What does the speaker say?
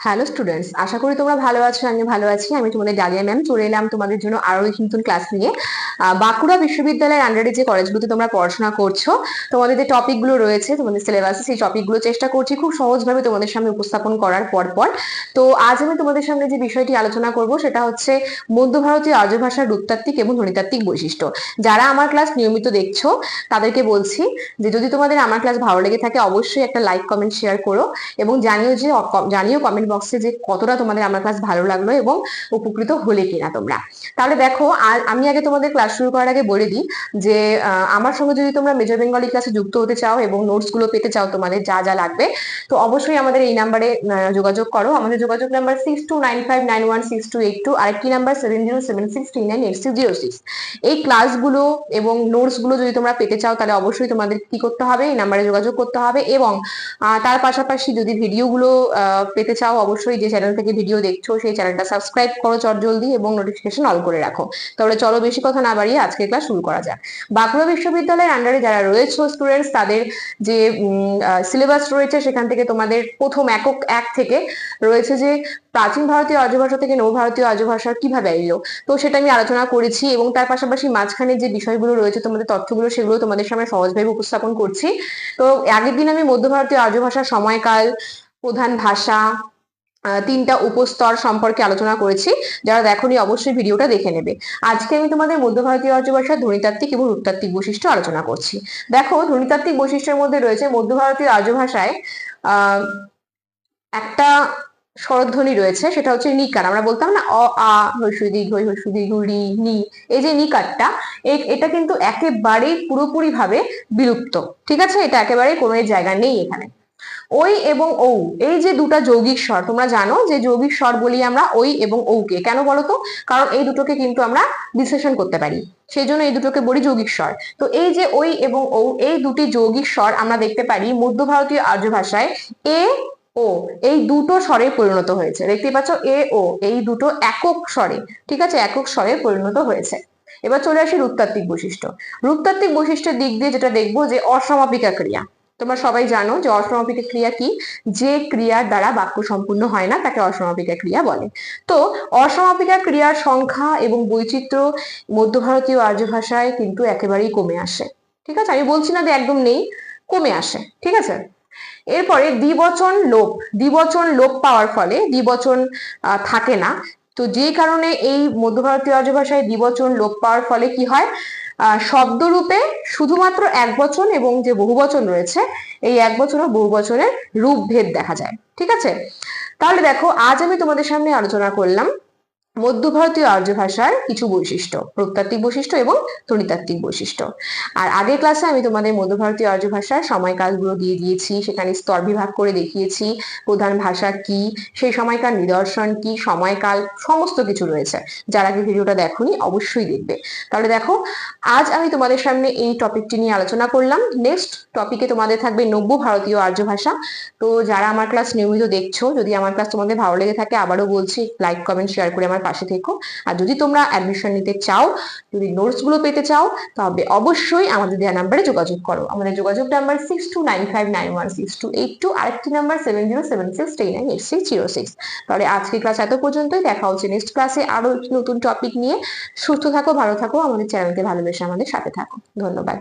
Hello students আশা করি তোমরা ভালো আছো আমি ভালো আছি। আমি তোমাদের ডালিয়া ম্যাম চলে এলাম তোমাদের জন্য আরও এক নতুন ক্লাস নিয়ে। বাঁকুড়া বিশ্ববিদ্যালয়ের আন্ডারে যে কলেজগুলোতে তোমরা পড়াশোনা করছ, তোমাদের যে টপিকগুলো রয়েছে, তোমাদের সিলেবাসে সেই টপিকগুলো চেষ্টা করছি খুব সহজভাবে তোমাদের সামনে উপস্থাপন করার পর পর তো আজ আমি তোমাদের সামনে যে বিষয়টি আলোচনা করব, সেটা হচ্ছে মধ্য ভারতীয় আর্য ভাষার রূপতাত্ত্বিক এবং ধ্বনিতাত্ত্বিক বৈশিষ্ট্য। যারা আমার ক্লাস নিয়মিত দেখছ, তাদেরকে বলছি যে যদি তোমাদের আমার ক্লাস ভালো লেগে থাকে, অবশ্যই একটা লাইক কমেন্ট শেয়ার করো এবং জানিও যে জানিও কমেন্ট বক্সে যে কতটা তোমাদের আমার ক্লাস ভালো লাগল এবং উপকৃত হলে কিনা তোমরা। তাহলে দেখো আর আমি আগে তোমাদের ক্লাস শুরু করার আগে বলে দিই যে আমার সঙ্গে যদি তোমরা মেজর বেঙ্গলি ক্লাসে যুক্ত হতে চাও এবং নোটসগুলো পেতে চাও তোমাদের যা যা লাগবে, তো অবশ্যই আমাদের এই নাম্বারে যোগাযোগ করো। আমাদের যোগাযোগ number six two nine five nine one six two eight two আরেকটি number seven zero seven six three nine eight six zero six এই ক্লাসগুলো এবং নোটসগুলো যদি তোমরা পেতে চাও, তাহলে অবশ্যই তোমাদের কি করতে হবে? এই নাম্বারে যোগাযোগ করতে হবে এবং তার পাশাপাশি যদি ভিডিওগুলো পেতে চাও, অবশ্যই যে চ্যানেল থেকে ভিডিও দেখছ, সেই চ্যানেলটা সাবস্ক্রাইব করো চটজলদি এবং নোটিফিকেশন অল করে রাখো। তাহলে চলো বেশি কথা না বাড়িয়ে আজকে ক্লাস শুরু করা যাক। বাঁকুড়া বিশ্ববিদ্যালয়ের আন্ডারে যারা রয়েছে স্টুডেন্টস তাদের যে সিলেবাস রয়েছে, সেখান থেকে তোমাদের প্রথম একক এক থেকে রয়েছে যে, প্রাচীন ভারতীয় আর্য ভাষা থেকে নব ভারতীয় আর্য ভাষা কীভাবে এলো? তো সেটা আমি আলোচনা করেছি এবং তার পাশাপাশি মাঝখানে যে বিষয়গুলো রয়েছে, তোমাদের তথ্যগুলো, সেগুলো তোমাদের সামনে সহজভাবে উপস্থাপন করছি। তো আগের দিন আমি মধ্য ভারতীয় ভাষার সময়কাল, প্রধান ভাষা তিনটা উপস্তর সম্পর্কে আলোচনা করেছি। যারা দেখোনি, অবশ্যই ভিডিওটা দেখে নেবে। আজকে আমি তোমাদের মধ্য ভারতীয় আর্য ভাষার ধ্বনিতাত্ত্বিক এবং রূপতাত্ত্বিক বৈশিষ্ট্য আলোচনা করছি। দেখো, ধ্বনিতাত্ত্বিক বৈশিষ্ট্যের মধ্যে রয়েছে মধ্য ভারতীয় আর্য ভাষায় একটা স্বরধ্বনি রয়েছে, সেটা হচ্ছে নিকার। আমরা বলতাম না, অ, আ হস্যু দীর্ঘ হস্যু দীর্ঘ রি, নি, এই যে নিকারটা এটা কিন্তু একেবারেই পুরোপুরি ভাবে বিলুপ্ত। ঠিক আছে? এটা একেবারেই কোনো জায়গা নেই এখানে। ওই এবং ঔ। এই যে দুটা যৌগিক স্বর, তোমরা জানো যে যৌগিক স্বর বলি আমরা ওই এবং ঔকে। কেন বলো তো? কারণ এই দুটোকে কিন্তু আমরা বিশ্লেষণ করতে পারি। সেই জন্য এই দুটোকে বলি যৌগিক স্বর। তো এই যে ওই এবং ঔ, এই দুটি যৌগিক স্বর আমরা দেখতে পারি মধ্য ভারতীয় আর্য ভাষায় এ, ও। এই দুটো স্বরে পরিণত হয়েছে। দেখতে পাচ্ছ, এ, ও। এই দুটো একক স্বরে, ঠিক আছে? একক স্বরে পরিণত হয়েছে। এবার চলে আসি রূপতাত্ত্বিক বৈশিষ্ট্য। রূপতাত্ত্বিক বৈশিষ্ট্যের দিক দিয়ে যেটা দেখব যে অসমাপিকা ক্রিয়া। তোমরা সবাই জানো যে অসমাপিকা ক্রিয়া কি? যে ক্রিয়ার দ্বারা বাক্য সম্পূর্ণ হয় না, তাকে অসমাপিকা ক্রিয়া বলে। তো অসমাপিকা ক্রিয়ার সংখ্যা এবং বৈচিত্র্য মধ্য ভারতীয় আর্য ভাষায় কিন্তু একেবারেই কমে আসে। ঠিক আছে? আমি বলছি না যে একদম নেই, কমে আসে। ঠিক আছে? এরপরে দ্বিবচন লোপ। দ্বিবচন লোপ পাওয়ার ফলে দ্বিবচন থাকে না। তো যে কারণে এই মধ্য ভারতীয় আর্য ভাষায় দ্বিবচন লোপ পাওয়ার ফলে কি হয়? শব্দরূপে শুধুমাত্র এক বচন এবং যে বহু বচন রয়েছে, এই এক বচন ও বহু বচনের রূপভেদ দেখা যায়। ঠিক আছে? তাহলে দেখো, আজ আমি তোমাদের সামনে আলোচনা করলাম মধ্য ভারতীয় আর্য ভাষার কিছু বৈশিষ্ট্য রূপতাত্ত্বিক বৈশিষ্ট্য এবং ধ্বনিতাত্ত্বিক বৈশিষ্ট্য। আর আগের ক্লাসে আমি তোমাদের মধ্য ভারতীয় আর্য ভাষার সময়কালগুলো দিয়ে দিয়েছি, সেখানে স্তর বিভাগ করে দেখিয়েছি, প্রধান ভাষা কি, সেই সময়কার নিদর্শন কি, সময়কাল, সমস্ত কিছু রয়েছে। যারা কি ভিডিওটা দেখোনি, অবশ্যই দেখবে। তাহলে দেখো, আজ আমি তোমাদের সামনে এই টপিকটি নিয়ে আলোচনা করলাম। নেক্সট টপিকে তোমাদের থাকবে নব্য ভারতীয় আর্য ভাষা। তো যারা আমার ক্লাস নিয়মিত দেখছ, যদি আমার ক্লাস তোমাদের ভালো লেগে থাকে, আবারও বলছি লাইক কমেন্ট শেয়ার করে আমার পাশে থেকো। আর যদি তোমরা অ্যাডমিশন নিতে চাও, যদি নোটসগুলো পেতে চাও, তবে অবশ্যই আমাদের দেওয়া নাম্বারে যোগাযোগ করো। আমাদের যোগাযোগ number six two nine five nine one six two eight two আরেকটি number seven zero seven six three nine eight six zero six তাহলে আজকে ক্লাস এত পর্যন্তই, দেখা হচ্ছে নেক্সট ক্লাসে আরও একটি নতুন টপিক নিয়ে। সুস্থ থাকো, ভালো থাকো, আমাদের চ্যানেলকে ভালোবেসে আমাদের সাথে থাকো। ধন্যবাদ।